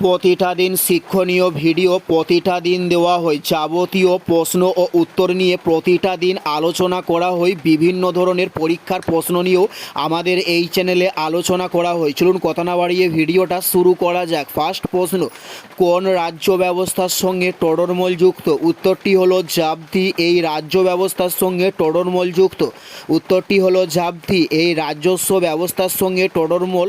প্রতিটা দিন শিক্ষণীয় ভিডিও, প্রতিটা দিন দেওয়া হয়। যাবতীয় প্রশ্ন ও উত্তর নিয়ে প্রতিটা দিন আলোচনা করা হয়। বিভিন্ন ধরনের পরীক্ষার প্রশ্ন নিয়েও আমাদের এই চ্যানেলে আলোচনা করা হয়। চলুন কথা না বাড়িয়ে ভিডিওটা শুরু করা যাক। ফার্স্ট প্রশ্ন, কোন রাজ্য ব্যবস্থার সঙ্গে টোডরমল যুক্ত? উত্তরটি হলো জাবধি এই রাজ্য ব্যবস্থার সঙ্গে টোডরমল যুক্ত। উত্তরটি হলো জাবধি এই রাজস্ব ব্যবস্থার সঙ্গে টোডরমল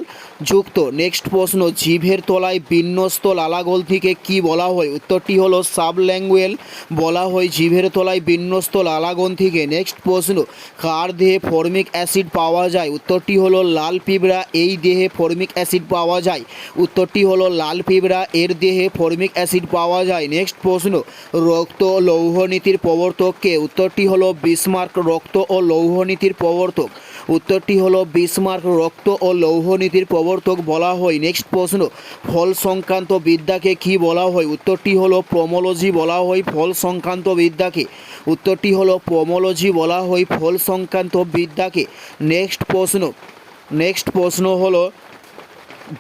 যুক্ত। নেক্সট প্রশ্ন জিভের তলায় বিন্যস্ত লালাগোল থেকে কি বলা হয়? উত্তরটি হলো সাবল্যাঙ্গুয়েল। বলা হয় জিভের তলায় বিন্যস্ত লালাগন থেকে নেক্সট প্রশ্ন, কার দেহে ফর্মিক অ্যাসিড পাওয়া যায়? উত্তরটি হলো লাল পিঁপড়া, এই দেহে ফর্মিক অ্যাসিড পাওয়া যায়। উত্তরটি হলো লাল পিঁপড়া, এর দেহে ফর্মিক অ্যাসিড পাওয়া যায়। নেক্সট প্রশ্ন, রক্ত লৌহনীতির প্রবর্তক কে? উত্তরটি হলো বিসমার্ক রক্ত ও লৌহনীতির প্রবর্তক। উত্তরটি হলো, বিসমার্ক রক্ত ও লৌহনীতির প্রবর্তক বলা হয়। নেক্সট প্রশ্ন, ফল সংক্রান্ত বিদ্যাকে কি বলা হয়? উত্তরটি হলো প্রমোলজি বলা হয় ফল সংক্রান্ত বিদ্যাকে। উত্তরটি হলো প্রমোলজি বলা হয় ফল সংক্রান্ত বিদ্যাকে। নেক্সট প্রশ্ন নেক্সট প্রশ্ন হলো,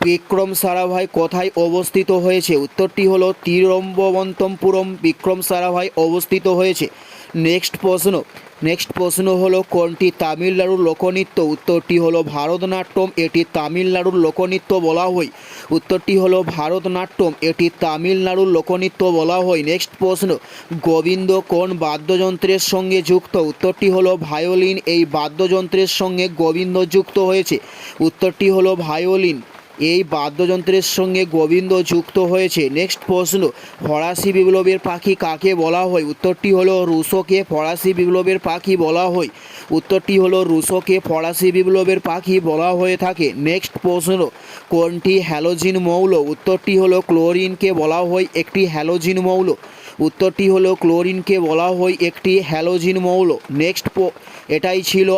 বিক্রম সারাভাই কোথায় অবস্থিত হয়েছে? উত্তরটি হলো তিরম্বন্তমপুরম বিক্রম সারাভাই অবস্থিত হয়েছে। নেক্সট প্রশ্ন নেক্সট প্রশ্ন হলো, কোনটি তামিলনাড়ুর লোকনৃত্য? উত্তরটি হলো, ভারতনাট্যম। এটি তামিলনাড়ুর লোকনৃত্য বলা হয়। উত্তরটি হলো, ভারতনাট্যম। এটি তামিলনাড়ুর লোকনৃত্য বলা হয়। নেক্সট প্রশ্ন, গোবিন্দ কোন বাদ্যযন্ত্রের সঙ্গে যুক্ত? উত্তরটি হলো, ভায়োলিন। এই বাদ্যযন্ত্রের সঙ্গে গোবিন্দ যুক্ত হয়েছে। উত্তরটি হলো, ভায়োলিন। এই বাদ্যযন্ত্রের সঙ্গে গোবিন্দ যুক্ত হয়েছে। নেক্সট প্রশ্ন, ফরাসি বিপ্লবের পাখি কাকে বলা হয়? উত্তরটি হলো রুশোকে ফরাসি বিপ্লবের পাখি বলা হয়। উত্তরটি হলো রুশোকে ফরাসি বিপ্লবের পাখি বলা হয়ে থাকে। নেক্সট প্রশ্ন, কোনটি হ্যালোজিন মৌল? উত্তরটি হলো ক্লোরিনকে বলা হয় একটি হ্যালোজিন মৌল। উত্তরটি হলো ক্লোরিনকে বলা হয় একটি হ্যালোজিন মৌল। নেক্সট এটাই ছিল